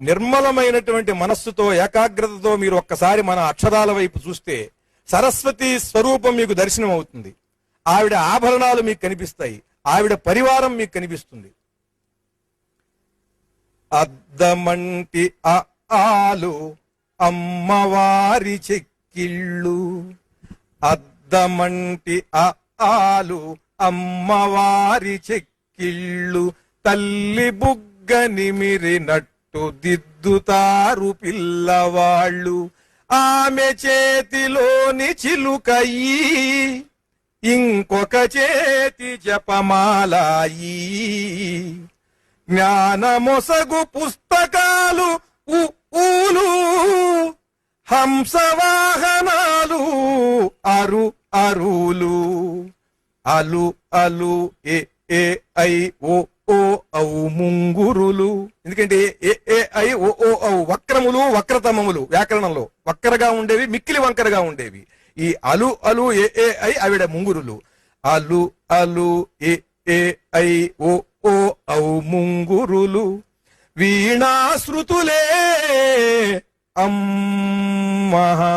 నిర్మలమైనటువంటి మనస్సుతో ఏకాగ్రతతో మీరు ఒక్కసారి మన అక్షరాల వైపు చూస్తే సరస్వతి స్వరూపం మీకు దర్శనం అవుతుంది. ఆవిడ ఆభరణాలు మీకు కనిపిస్తాయి. ఆవిడ పరివారం మీకు కనిపిస్తుంది. అద్దమంటి ఆలు అమ్మవారి చెక్కిళ్ళు. అద్దమంటి ఆలు అమ్మవారి చెక్కిళ్ళు. తల్లి బుగ్గ నిమిరినట్టు దిద్దుతారు పిల్లవాళ్ళు. ఆమె చేతిలోని చిలుకయ్యి ఇంకొక చేతి జపమాలాయి. జ్ఞానమొసగు పుస్తకాలు ఉ- ఊలు హంసవాహనాలు అరు అరులు అలు అలు ఏ ఏ ఐ ఓ ఓ ఔ ముంగురులు. ఎందుకంటే ఏ ఏ ఐ ఓ ఓ ఔ వక్రములు వక్రతమములు వ్యాకరణంలో వక్రగా ఉండేవి మిక్కిలి వంకరగా ఉండేవి. ఈ అలు అలు ఏ ఏ ఐ ఆవిడ ముంగురులు. అలు అలు ఏ ఏ ఐ ఓ ఓ ఔ ముంగురులు. వీణాశ్రుతులే అమ్మహా.